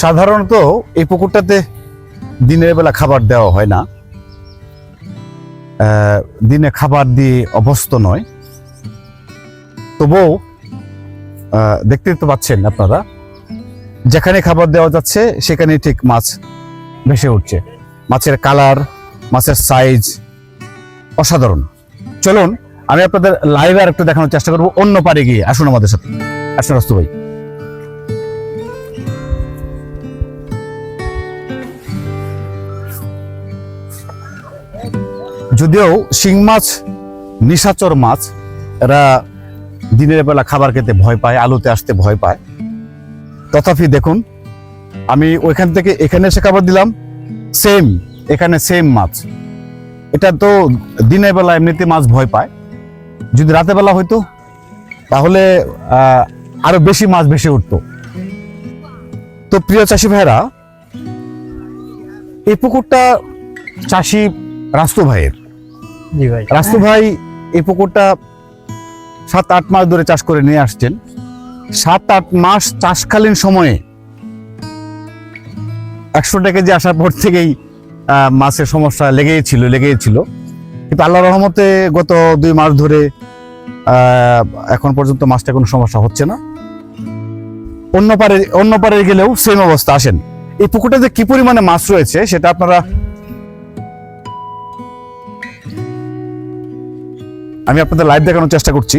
সাধারণত এই পুকুরটাতে দিনের বেলা খাবার দেওয়া হয় না। দিনে খাবার দিয়ে অভ্যস্ত নয়। তবুও দেখতে তো পাচ্ছেন আপনারা, যেখানে খাবার দেওয়া যাচ্ছে সেখানে ঠিক মাছ ভেসে উঠছে। মাছের কালার, মাছের সাইজ অসাধারণ। চলুন, আমি আপনাদের লাইভ আর একটু দেখানোর চেষ্টা করব, অন্য পারে গিয়ে। আসুন আমাদের সাথে। আসুন রাস্তু ভাই। যদিও শিং মাছ নিশাচর মাছ এরা দিনের বেলা খাবার খেতে ভয় পায় আলুতে আসতে ভয় পায়। তথাপি দেখুন আমি ওইখান থেকে এখানে এসে খাবার দিলাম সেম এখানে সেম মাছ। এটা তো দিনের বেলা এমনিতে মাছ ভয় পায়। যদি রাতের বেলা হইতো তাহলে আহ, আরও বেশি মাছ ভেসে উঠতো। তো প্রিয় চাষি ভাইরা এই পুকুরটা চাষি রাস্তু ভাইয়ের। রাস্তু ভাই, এই পুকুরটা সাত আট মাস ধরে চাষ করে নিয়ে আসছেন। সাত আট মাস চাষকালীন সময়ে একশো কেজি আসার পর থেকেই মাছের সমস্যা লেগেই ছিল লেগেই ছিল। কিন্তু আল্লাহ রহমতে গত দুই মাস ধরে এখন পর্যন্ত মাছটা কোনো সমস্যা হচ্ছে না। অন্য পারে অন্য পারে গেলেও সেম অবস্থা আসেন। এই পুকুরটাতে কি পরিমাণে মাছ রয়েছে, সেটা আপনারা আমি আপনাদের লাইভ দেখানোর চেষ্টা করছি।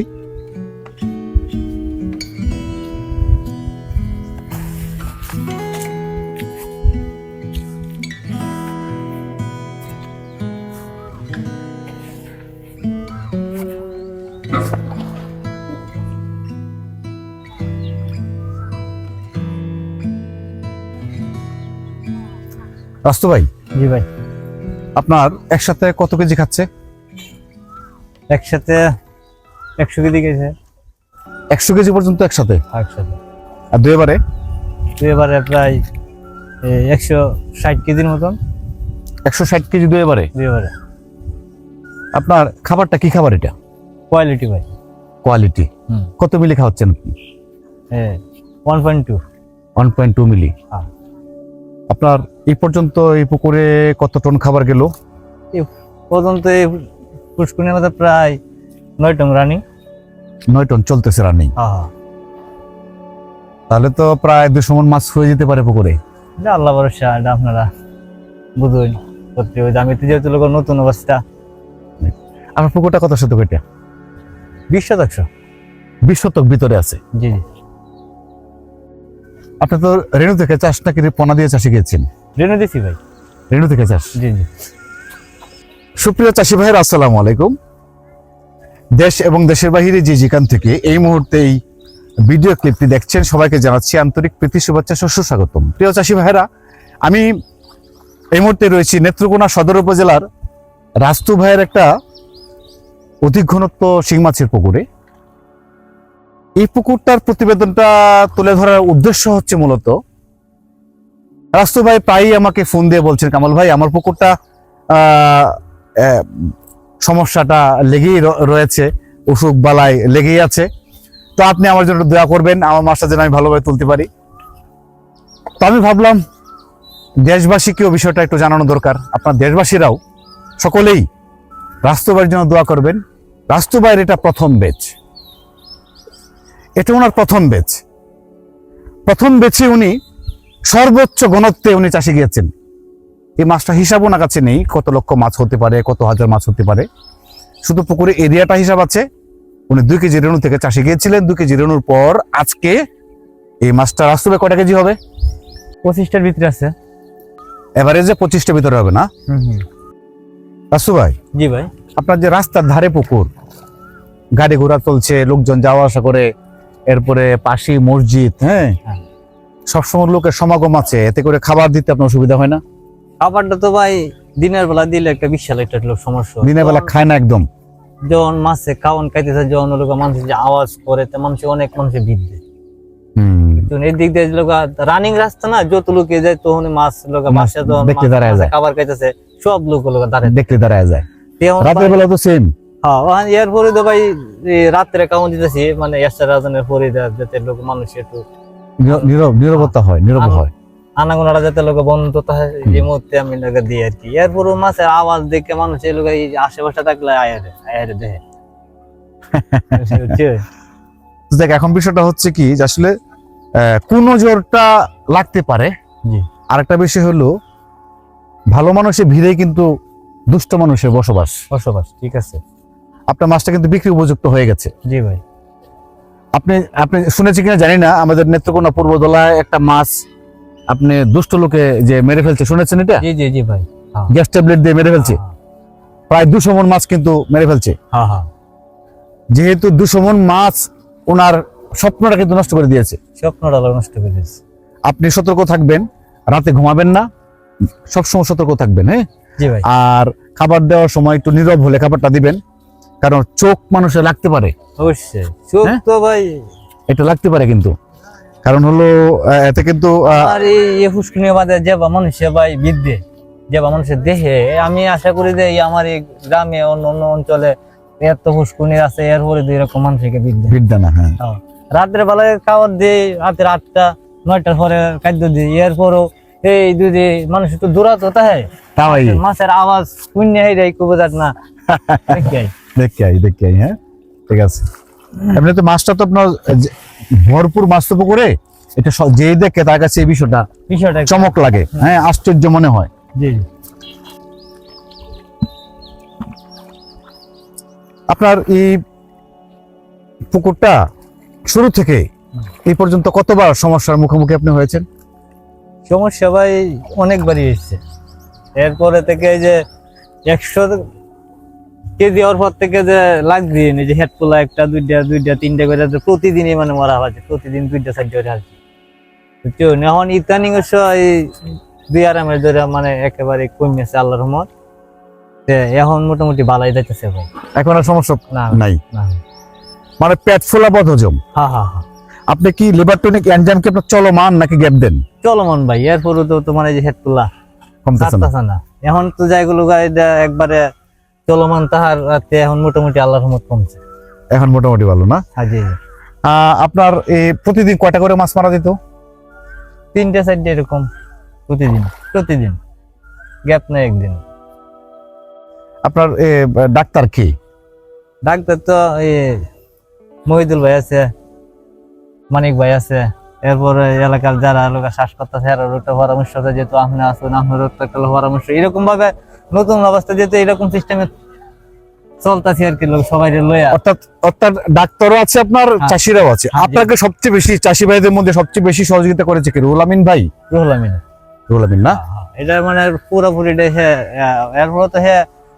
রাস্তু ভাই জি ভাই। আপনার একসাথে কত কেজি খাচ্ছে? একসাথে একশো কেজি গেছে। একশো কেজি পর্যন্ত একসাথে? একসাথে। আর দুই এবারে? তো এবারে প্রায় একশো ষাট কেজির মতন। একশো ষাট কেজি দুই এবারে? দুই এবারে। আপনার খাবারটা কি খাবার এটা? কোয়ালিটি ভাই। কোয়ালিটি হুম। কত মিলি খাওয়াচ্ছেন আপনি? One point two one point two milli. হ্যাঁ। আপনার এই পর্যন্ত এই পুকুরে কত টন খাবার গেল? পর্যন্ত পুষ্কুনির মধ্যে প্রায় নয় টন রানিং। নয় টন চলতেছে রানিং। তাহলে তো প্রায় দুশো মন মাছ হয়ে যেতে পারে পুকুরে। আল্লাহ ভরসা এটা আপনারা বুঝুন। সত্যি আমি তো যেহেতু লোক নতুন অবস্থা। আমার পুকুরটা কত শতক এটা? বিশ শতাংশ বিশ শতক ভিতরে আছে। জি জি। আপনি তো রেণু থেকে চাষ নাকি পোনা দিয়ে চাষে গিয়েছেন? রেণু দিছি ভাই। রেণু থেকে চাষ? জি জি। সুপ্রিয় চাষি ভাইয়ের, আসসালামু আলাইকুম। দেশ এবং দেশের বাহিরে যে যেখান থেকে এই মুহূর্তে এই ভিডিও ক্লিপটি দেখছেন, সবাইকে জানাচ্ছি আন্তরিক প্রীতি, শুভেচ্ছা সুস্বাগতম। প্রিয় চাষি ভাইরা আমি এই মুহূর্তে রয়েছি নেত্রকোনা সদর উপজেলার রাস্তু ভাইয়ের একটা অধিক ঘনত্ব শিং মাছের পুকুরে। এই পুকুরটার প্রতিবেদনটা তুলে ধরার উদ্দেশ্য হচ্ছে মূলত, রাস্তু ভাই প্রায়ই আমাকে ফোন দিয়ে বলছেন, কামাল ভাই, আমার পুকুরটা সমস্যাটা লেগেই রয়েছে, অসুখ বালাই লেগেই আছে। তো আপনি আমার জন্য দোয়া করবেন, আমার মাছটা যেন আমি ভালোভাবে তুলতে পারি। তো আমি ভাবলাম দেশবাসীকেও বিষয়টা একটু জানানো দরকার। আপনার দেশবাসীরাও, সকলেই রাষ্ট্রবাইয়ের জন্য দোয়া করবেন। রাষ্ট্রবাইয়ের এটা প্রথম বেচ এটা ওনার প্রথম বেচ প্রথম বেচে উনি সর্বোচ্চ গণত্বে উনি চাষে গিয়েছেন। এই মাছটা হিসাব ওনার কাছে নেই কত লক্ষ মাছ হতে পারে কত হাজার মাছ হতে পারে। শুধু পুকুরে এরিয়াটা হিসাব আছে। উনি দুই কেজি রেণু থেকে চাষে গিয়েছিলেন দুই কেজি রেণুর পর আজকে এই মাছটা রাস্তুবে কয়টা কেজি হবে? পঁচিশটার ভিতরে আছে। এভারেজে পঁচিশটা ভিতরে হবে না? রাসু ভাই? জি ভাই। আপনার যে রাস্তার ধারে পুকুর গাড়ি ঘোড়া চলছে লোকজন যাওয়া আসা করে এরপরে পাশে মসজিদ হ্যাঁ? হ্যাঁ। সবসময় লোকের সমাগম আছে এতে করে খাবার দিতে আপনার অসুবিধা হয় না? খাবারটা তো ভাই দিনের বেলা দিলে একটা বিশাল একটা সমস্যা। দিনের বেলা খায় না একদম। যখন মাছে খাওয়ান খাইতেছে যখন লোক মানুষ যে আওয়াজ করে তে মানুষ অনেক মানুষের ভিড় দেয়। দিয়ে লোক রানিং রাস্তা না যত লোকে যায় তখন মাছ লোক যখন দেখতে দাঁড়ায় যায়। খাবার খাইতেছে সব লোক লোক দাঁড়ায় দেখতে দাঁড়ায় যায়। রাতের বেলা তো সেম হ্যাঁ এরপরে তো ভাই রাত্রে কামন দিতেছি মানে এসা রাজনের পরে যাতে লোক মানুষ একটু নীরব নীরবতা হয় নীরব হয়। আনাগোনাটা যাতে লোক বন্ধ থাকে এই মুহূর্তে আমি লোকে দিই আর কি। এরপরও মাছের আওয়াজ দেখে মানুষ এই লোক এই আশেপাশে থাকলে আয়ারে আয়ারে? তো দেখ এখন বিষয়টা হচ্ছে কি যে আসলে কোন জোরটা লাগতে পারে। আরেকটা বিষয় হলো ভালো মানুষের ভিড়ে কিন্তু দুষ্ট মানুষের বসবাস। বসবাস ঠিক আছে। আপনার মাছটা কিন্তু বিক্রি উপযুক্ত হয়ে গেছে। জি ভাই। আপনি আপনি শুনেছি কিনা জানি না আমাদের নেত্রকোনা পূর্বদলায় একটা মাছ আপনি দুষ্ট লোকে যে মেরে ফেলছে শুনেছেন এটা? জি জি জি ভাই। হ্যাঁ। গ্যাস ট্যাবলেট দিয়ে মেরে ফেলছে। প্রায় দুশো মন মাছ কিন্তু মেরে ফেলছে। হ্যাঁ হ্যাঁ। যেহেতু দুশো মন মাছ ওনার স্বপ্নটা কিন্তু নষ্ট করে দিয়েছে। স্বপ্নটা নষ্ট করে দিয়েছে। আপনি সতর্ক থাকবেন রাতে ঘুমাবেন না সবসময় সতর্ক থাকবেন হ্যাঁ? আর খাবার দেওয়ার সময় একটু নীরব হলে খাবারটা দিবেন কারণ চোখ মানুষের লাগতে পারে। অবশ্যই। চোখ হ্যাঁ? তো ভাই এটা লাগতে পারে কিন্তু। কারণ হলো এতে কিন্তু আর এই ফুসকুনি বাদে যে বা মানুষের ভাই বিদ্যে যে মানুষের দেহে আমি আশা করি যে আমার এই গ্রামে অন্য অন্য অঞ্চলে এত ফুসকুনি আছে এরপরে দুই রকম মানুষকে বিদ্যে। বিদ্যা না হ্যাঁ। রাত্রে বেলায় খাবার দিই রাতের আটটা নয়টার পরে খাদ্য দিই এরপরও এই যদি মানুষ একটু দূরাত হতে হয় তাই মাছের আওয়াজ শূন্য হয়ে যায় যাক না। দেখি দেখে আই দেখে আই হ্যাঁ। ঠিক আছে। এমনি তো মাছটা তো আপনার ভরপুর মাছ তো পুকুরে এটা যেই দেখে তার কাছে এই বিষয়টা বিষয়টা চমক লাগে। হ্যাঁ আশ্চর্য মনে হয়। জি। আপনার এই পুকুরটা শুরু থেকে এই পর্যন্ত কতবার সমস্যার মুখোমুখি আপনি হয়েছেন? সমস্যা ভাই অনেকবারই এসছে এরপরে থেকে যে একশো কেজি হওয়ার পর থেকে যে লাগদিন এই যে হেডপোলা একটা দুইটা দুইটা তিনটা করে প্রতিদিনই মানে মরা হচ্ছে প্রতিদিন দুইটা চারটা করে আসছে বুঝছ? এখন অবশ্য এই দুই আরামের ধরে মানে একেবারে কমেছে আল্লাহর রহমত। এখন মোটামুটি ভালাই যাইতেছে ভাই। এখন আর সমস্যা না নাই? মানে পেট ফোলা বদ হজম হা হা হা। আপনি কি লিভারটনিক এনজাইম কি আপনার চলমান নাকি গ্যাপ দেন? চলমান ভাই এরপরও তো তোমার এই যে হেডপোলা কমতেছে না। এখন তো যাইগুলো একবারে চলমান তাহার এখন মোটামুটি আল্লাহর রহমত কমছে। এখন মোটামুটি ভালো না? হাজি আহ, আপনার এই প্রতিদিন কয়টা করে মাছ মারা যেত? তিনটে চারটে এরকম প্রতিদিন প্রতিদিন। গ্যাপ নেই একদিন। আপনার এ, ডাক্তার কি? ডাক্তার তো এই মহিদুল ভাই আছে মানিক ভাই আছে। এরপরে এলাকার যারা এলাকা শ্বাস করতেছে এরা পরামর্শ যেহেতু আপনি আসুন আপনার একটা পরামর্শ। এরকম ভাবে নতুন অবস্থা যেহেতু এরকম সিস্টেমে চলতেছে আর কি লোক সবাই লইয়া। অর্থাৎ অর্থাৎ ডাক্তারও আছে আপনার হ্যাঁ। চাষিরাও আছে। হ্যাঁ, আপনাকে সবচেয়ে বেশি চাষি ভাইদের মধ্যে সবচেয়ে বেশি সহযোগিতা করেছে কি? রুহুল আমিন ভাই? রুহুল আমিন। রুহুল আমিন না? এটা মানে পুরোপুরি হে এরপরে তো হে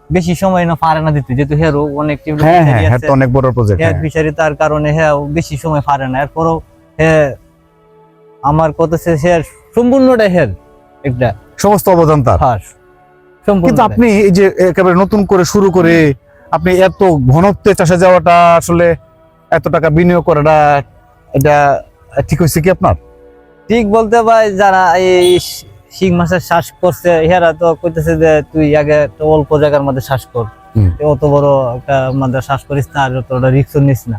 বেশি সময় না পারে না দিতে। যেহেতু অনেক হ্যাঁ হ্যাঁ হ্যাঁ অনেক বড় প্রজেক্ট হেড ফিশারি তার কারণে হে বেশি সময় পারে না। এরপরও হে আমার কত সে হে সম্পূর্ণটাই হের একটা সমস্ত অবদান তার। সম্পূর্ণ কিন্তু আপনি এই যে একেবারে নতুন করে শুরু করে আপনি এত ঘনত্বে চাষে যাওয়াটা আসলে এত টাকা বিনিয়োগ করাটা এটা ঠিক হয়েছে কি আপনার? ঠিক বলতে ভাই যারা এই শিং মাছের শ্বাস করছে হেরা তো কইতেছে যে তুই আগে তো অল্প জায়গার মধ্যে শ্বাস কর। অত বড় একটা মধ্যে শ্বাস করিস না আর তোরা রিক্স নিস না।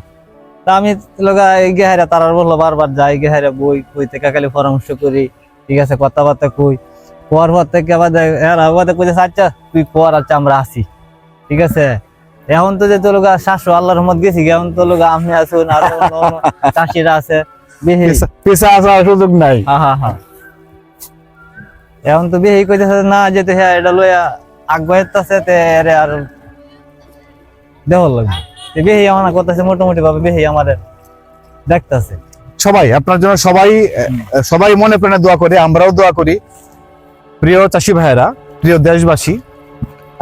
তা আমি লগা এই গেহারা তারা বলল বারবার যাই গেহারা বই বই থেকে খালি পরামর্শ করি ঠিক আছে কথাবার্তা কই। পর পর থেকে আবার এরা আবার কইতেছে আচ্ছা তুই পর আচ্ছা আমরা আসি। ঠিক আছে? এখন তো যে তোর লগা শাশু আল্লাহর রহমত গেছি এখন তো লগা আপনি আসুন আর চাষিরা আছে পেশা- পেশা আসার সুযোগ নাই। এখন তো বিহি কইতেছে না যেতে হ্যাঁ এটা লইয়া আগবাইতেছে তে আর দেহ লাগবে। তে বিহি আমার করতেছে মোটামুটি ভাবে বিহি আমাদের দেখতাছে। সবাই আপনার জন্য সবাই সবাই মনে প্রাণে দোয়া করে আমরাও দোয়া করি। প্রিয় চাষি ভাইয়েরা প্রিয় দেশবাসী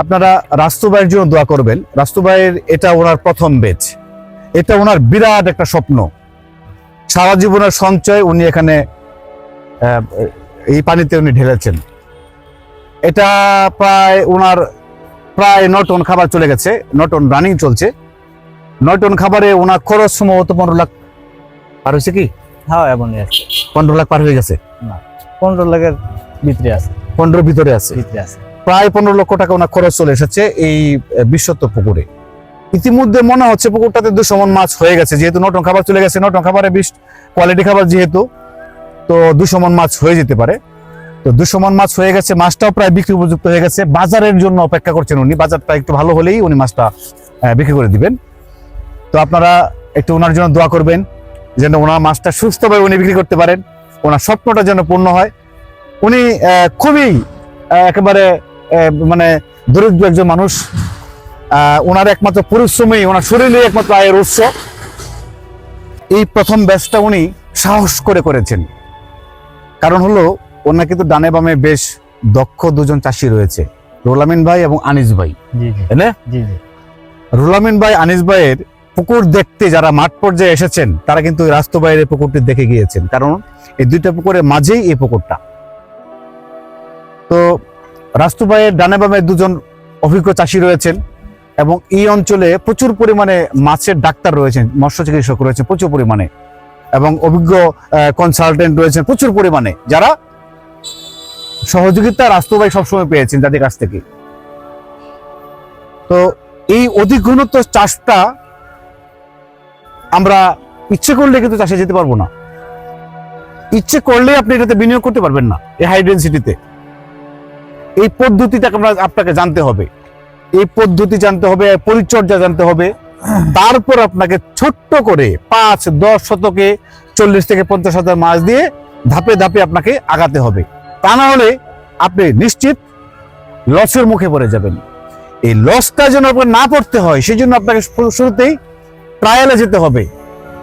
আপনারা রাস্তু ভাইয়ের জন্য দোয়া করবেন। রাস্তু ভাইয়ের এটা ওনার প্রথম বেচ। এটা ওনার বিরাট একটা স্বপ্ন। সারা জীবনের সঞ্চয় উনি এখানে এই পানিতে উনি ঢেলেছেন। এটা প্রায় ওনার প্রায় ন টন খাবার চলে গেছে ন টন রানিং চলছে। নয় টন খাবারে ওনার খরচ সম্ভবত পনেরো লাখ পার হয়েছে কি? হ্যাঁ এমনই আছে পনেরো লাখ পার হয়ে গেছে। না পনেরো লাখের ভিতরে আছে। পনেরোর ভিতরে আছে। প্রায় পনেরো লক্ষ টাকা ওনার খরচ চলে এসেছে এই বিশ্বত্ব পুকুরে। ইতিমধ্যে মনে হচ্ছে পুকুরটাতে দুশো মন মাছ হয়ে গেছে যেহেতু নটন খাবার চলে গেছে নটন খাবারে বিশ কোয়ালিটি খাবার যেহেতু তো দুশো মন মাছ হয়ে যেতে পারে। তো দুশো মন মাছ হয়ে গেছে মাছটাও প্রায় বিক্রি উপযুক্ত হয়ে গেছে। বাজারের জন্য অপেক্ষা করছেন উনি বাজারটা একটু ভালো হলেই উনি মাছটা বিক্রি করে দিবেন। তো আপনারা একটু ওনার জন্য দোয়া করবেন যেন ওনার মাছটা সুস্থভাবে উনি বিক্রি করতে পারেন ওনার স্বপ্নটা যেন পূর্ণ হয়। উনি খুবই একেবারে মানে দরিদ্র একজন মানুষ। ওনার একমাত্র পরিশ্রমই ওনার শরীরে একমাত্র আয়ের উৎস। এই প্রথম ব্যাচটা উনি সাহস করে করেছেন। কারণ হলো ওনার কিন্তু ডানে বামে বেশ দক্ষ দুজন চাষি রয়েছে রোলামিন ভাই এবং আনিস ভাই। জি জি। না? জি জি। ভাই আনিস ভাইয়ের পুকুর দেখতে যারা মাঠ পর্যায়ে এসেছেন তারা কিন্তু রাস্তা বাইরের পুকুরটি দেখে গিয়েছেন। কারণ এই দুইটা পুকুরের মাঝেই এই পুকুরটা। তো রাস্তু ভাইয়ের ডানে বামে দুজন অভিজ্ঞ চাষি রয়েছেন এবং এই অঞ্চলে প্রচুর পরিমাণে মাছের ডাক্তার রয়েছেন, মৎস্য চিকিৎসক রয়েছেন প্রচুর পরিমাণে এবং অভিজ্ঞ কনসালটেন্ট রয়েছেন প্রচুর পরিমাণে যারা সহযোগিতা রাস্তু ভাই সবসময় পেয়েছেন তাদের কাছ থেকে। তো এই অধিক চাষটা আমরা ইচ্ছে করলে কিন্তু চাষে যেতে পারব না। ইচ্ছে করলে আপনি এটাতে বিনিয়োগ করতে পারবেন না, এই হাই ডেন্সিটিতে এই পদ্ধতিটা আমরা আপনাকে জানতে হবে। এই পদ্ধতি জানতে হবে পরিচর্যা জানতে হবে। তারপর আপনাকে ছোট্ট করে পাঁচ, দশ শতকে চল্লিশ থেকে পঞ্চাশ হাজার মাছ দিয়ে ধাপে ধাপে আপনাকে আগাতে হবে। তা না হলে আপনি নিশ্চিত লসের মুখে পড়ে যাবেন। এই লসটা যেন আপনার না পড়তে হয় সেই জন্য আপনাকে শুরু- শুরুতেই ট্রায়ালে যেতে হবে।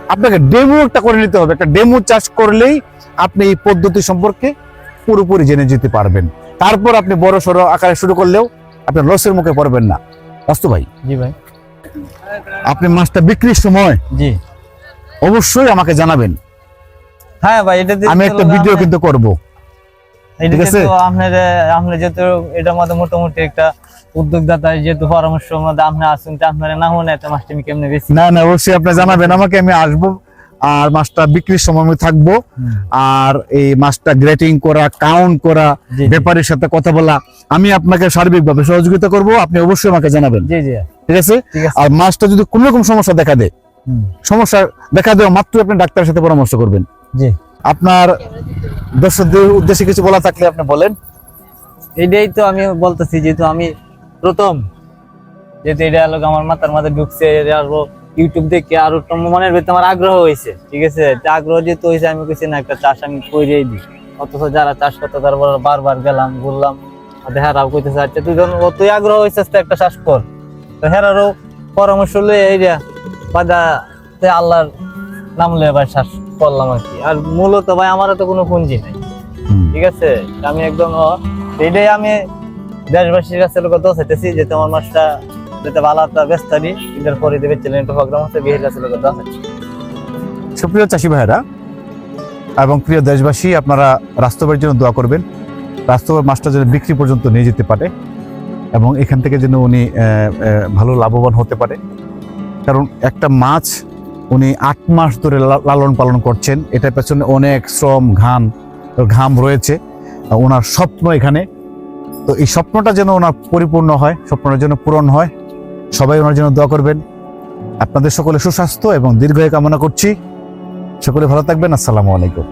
আপনাকে ডেমো একটা করে নিতে হবে। একটা ডেমো চাষ করলেই আপনি এই পদ্ধতি সম্পর্কে পুরোপুরি জেনে যেতে পারবেন। তারপর আপনি বড় সড়ো আকারে শুরু করলেও আপনি লসের মুখে পড়বেন না। বাস্তু ভাই? জি ভাই। আপনি মাছটা বিক্রির সময় জি। অবশ্যই আমাকে জানাবেন। হ্যাঁ ভাই এটা আমি একটা ভিডিও কিন্তু করব। ঠিক আছে? আপনার আপনি যেহেতু এটার মধ্যে মোটামুটি একটা উদ্যোগদাতা যেহেতু পরামর্শ মধ্যে আপনি আসুন আপনার না হন এত মাছটা আমি কেমনে বেশি না না অবশ্যই আপনি জানাবেন। আমাকে আমি আসব। আর মাছটা বিক্রির সময় থাকব। আর এই মাছটা গ্রেটিং করা কাউন্ট করা জি। সাথে কথা বলা আমি আপনাকে সার্বিকভাবে সহযোগিতা করব। আপনি অবশ্যই আমাকে জানাবেন। জি জি। ঠিক আছে? আর মাছটা যদি কোনো রকম সমস্যা দেখা দেয় সমস্যা দেখা দেওয়া মাত্র আপনি ডাক্তারের সাথে পরামর্শ করবেন। জি। আপনার দর্শকদের উদ্দেশ্যে কিছু বলা থাকলে আপনি বলেন। এটাই তো আমি বলতেছি যেহেতু আমি প্রথম যেহেতু এটা আমার মাথার মাথায় ঢুকছে আরও ইউটিউব দেখে আরও মনের ভিতরে আমার আগ্রহ হয়েছে ঠিক আছে? আগ্রহ যেহেতু হয়েছে আমি কিছু না একটা চাষ আমি করেই দিই। অথচ যারা চাষ করতে তারপর বারবার গেলাম ঘুরলাম হেরাও কইতেছে আচ্ছা তুই যখন অতই আগ্রহ হয়েছে একটা চাষ কর। তো হেরারও পরামর্শ লয়ে এই বাদা তে আল্লাহর নাম লয়ে ভাই চাষ করলাম আর কি। আর মূলত ভাই আমারও তো কোনো পুঁজি নাই ঠিক আছে? আমি একদম এটাই আমি দেশবাসীর কাছে লোক দোষ যে তোমার মাছটা যাতে ভালো একটা ব্যস্ত পরে দেবে চ্যানেল প্রোগ্রাম আছে বিয়ের কাছে লোক আছে। সুপ্রিয় চাষি ভাইরা এবং প্রিয় দেশবাসী, আপনারা রাস্তবের জন্য দোয়া করবেন। রাস্তবের মাছটা যেন বিক্রি পর্যন্ত নিয়ে যেতে পারে এবং এখান থেকে যেন উনি ভালো লাভবান হতে পারে। কারণ একটা মাছ উনি আট মাস ধরে লালন পালন করছেন, এটার পেছনে অনেক শ্রম, ঘাম ঘাম রয়েছে। ওনার স্বপ্ন এখানে। তো এই স্বপ্নটা যেন ওনার পরিপূর্ণ হয়, স্বপ্নটা যেন পূরণ হয়। সবাই ওনার জন্য দোয়া করবেন। আপনাদের সকলে সুস্বাস্থ্য এবং দীর্ঘায় কামনা করছি। সকলে ভালো থাকবেন। আসসালামু আলাইকুম।